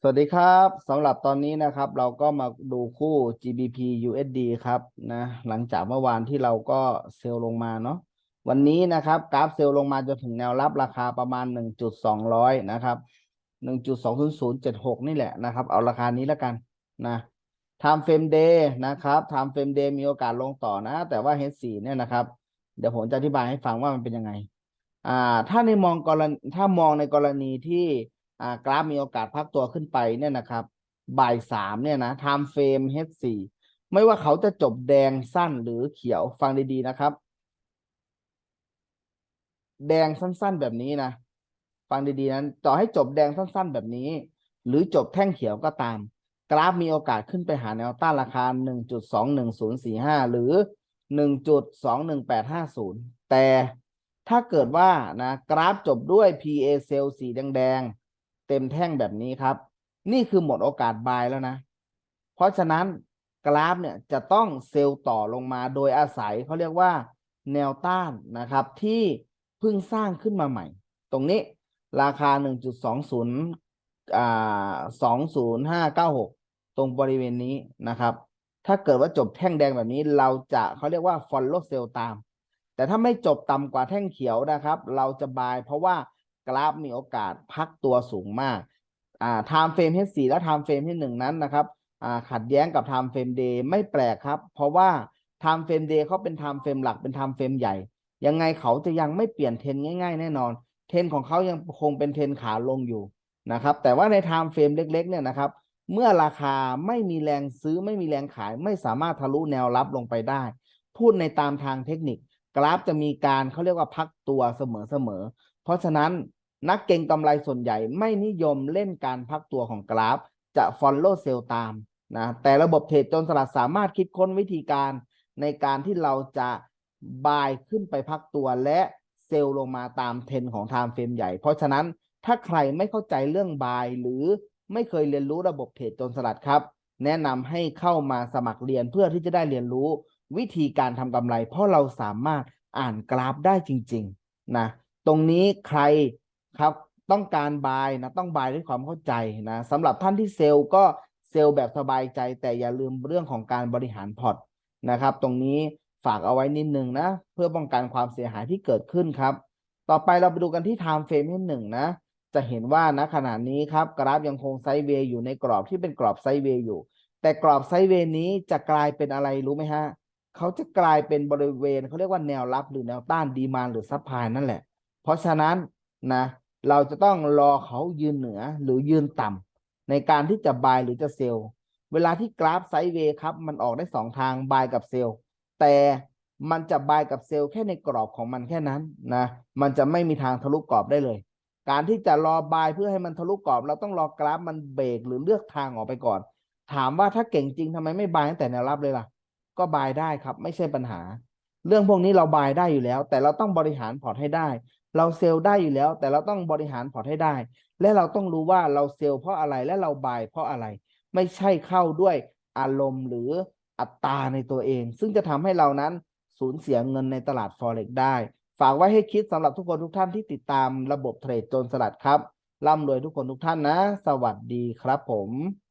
สวัสดีครับสำหรับตอนนี้นะครับ เราก็มาดูคู่ GBP USD ครับนะหลังจากเมื่อวานที่เราก็เซลล์ลงมาเนาะวันนี้นะครับกราฟเซลล์ลงมาจนถึงแนวรับราคาประมาณ 1.200 นะครับ 1.20076 นี่แหละนะครับ เอาราคานี้แล้วกันนะ Time Frame Day นะครับ Time Frame Day มีโอกาสลงต่อนะ แต่ว่า H4 เนี่ยนะครับ เดี๋ยวผมจะอธิบายให้ฟังว่ามันเป็นยังไงอ่าถ้าในมองกรณีถ้ามองในกรณีที่ กราฟมีโอกาสพักตัวขึ้นไปเนี่ยนะครับ บ่ายสามเนี่ยนะ time frame H4 ไม่ว่าเขาจะจบแดงสั้นหรือเขียวฟังดีๆนะครับ แดงสั้นๆแบบนี้นะ ฟังดีๆนั้นต่อให้จบแดงสั้น ๆ แบบนี้ หรือจบแท่งเขียวก็ตาม กราฟมีโอกาสขึ้นไปหาแนวต้านราคา 1.21045 หรือ 1.21850 แต่ถ้าเกิดว่านะกราฟจบด้วย PA เซลล์สีแดงๆ เต็มแท่งแบบนี้ครับ นี่คือหมดโอกาสบายแล้วนะ เพราะฉะนั้นกราฟเนี่ยจะต้องเซลล์ต่อลงมาโดยอาศัยเขาเรียกว่าแนวต้านนะครับที่เพิ่งสร้างขึ้นมาใหม่ ตรงนี้ราคา 1.20อ่า20596 ตรงบริเวณนี้นะครับ ถ้าเกิดว่าจบแท่งแดงแบบนี้เราจะเขาเรียกว่า follow sell ตาม แต่ถ้าไม่จบต่ำกว่าแท่งเขียวนะครับ เราจะบายเพราะว่า กราฟมีโอกาสพักตัวสูงมากอ่า time frame H4 และ time frame H1 นั้นนะครับอ่าขัดแย้งกับ time frame day ไม่แปลกครับ เพราะว่า time frame day เขาเป็น time frame หลักเป็น time frame ใหญ่ ยังไงเขาจะยังไม่เปลี่ยนเทรนง่ายๆ แน่นอน เทรนของเขายังคงเป็นเทรนขาลงอยู่นะครับแต่ว่าใน time frame เล็กๆเนี่ยนะครับเมื่อราคาไม่มีแรงซื้อไม่มีแรงขาย ไม่สามารถทะลุแนวรับลงไปได้ พูดในตามทางเทคนิค กราฟจะมีการเขาเรียกว่าพักตัวเสมอๆ เพราะฉะนั้นนักเก็งกำไรส่วนใหญ่ไม่นิยมเล่นการพักตัวของกราฟ จะ follow sell ตามนะแต่ระบบเทรดจนสลัดสามารถคิดค้นวิธีการในการที่เราจะบายขึ้นไปพักตัวและเซลล์ลงมาตามเทรนของ time frame ใหญ่ เพราะฉะนั้นถ้าใครไม่เข้าใจเรื่องบายหรือไม่เคยเรียนรู้ระบบเทรดจนสลัดครับ แนะนำให้เข้ามาสมัครเรียนเพื่อที่จะได้เรียนรู้วิธีการทำกำไร เพราะเราสามารถอ่านกราฟได้จริง ๆ นะ ตรงนี้ใครครับต้องการบายนะต้องบายด้วยความเข้าใจนะสำหรับท่านที่เซลล์ก็เซลล์แบบสบายใจ แต่อย่าลืมเรื่องของการบริหารพอร์ตนะครับ ตรงนี้ฝากเอาไว้นิดนึงนะ เพื่อป้องกันความเสียหายที่เกิดขึ้นครับ ต่อไปเราไปดูกันที่ time frame ที่หนึ่งนะ จะเห็นว่าณขณะนี้ครับกราฟยังคงไซด์เวย์อยู่ในกรอบที่เป็นกรอบไซด์เวย์อยู่ แต่กรอบไซด์เวย์นี้จะกลายเป็นอะไรรู้ไหมฮะเขาจะกลายเป็นบริเวณเขาเรียกว่าแนวรับหรือแนวต้านดีมานหรือซับพลายนั่นแหละ เพราะฉะนั้นนะเราจะต้องรอเขายืนเหนือหรือยืนต่ำในการที่จะบายหรือจะเซลเวลาที่กราฟไซด์เวย์ครับ มันออกได้สองทางบายกับเซลแต่มันจะบายกับเซลแค่ในกรอบของมันแค่นั้นนะมันจะไม่มีทางทะลุกรอบได้เลย การที่จะรอบายเพื่อให้มันทะลุกรอบ เราต้องรอกราฟมันเบรกหรือเลือกทางออกไปก่อน ถามว่าถ้าเก่งจริงทำไมไม่บายตั้งแต่แนวรับเลยล่ะ ก็บายได้ครับ ไม่ใช่ปัญหา เรื่องพวกนี้เราบายได้อยู่แล้ว แต่เราต้องบริหารพอร์ตให้ได้ เราเซลล์ได้อยู่แล้ว แต่เราต้องบริหารพอร์ตให้ได้ และเราต้องรู้ว่าเราเซลล์เพราะอะไรและเราบายเพราะอะไร ไม่ใช่เข้าด้วยอารมณ์หรืออัตราในตัวเอง ซึ่งจะทำให้เรานั้นสูญเสียเงินในตลาด Forex ได้ ฝากไว้ให้คิดสำหรับทุกคนทุกท่านที่ติดตามระบบเทรดโจนสลัดครับร่ำรวยทุกคนทุกท่านนะ สวัสดีครับผม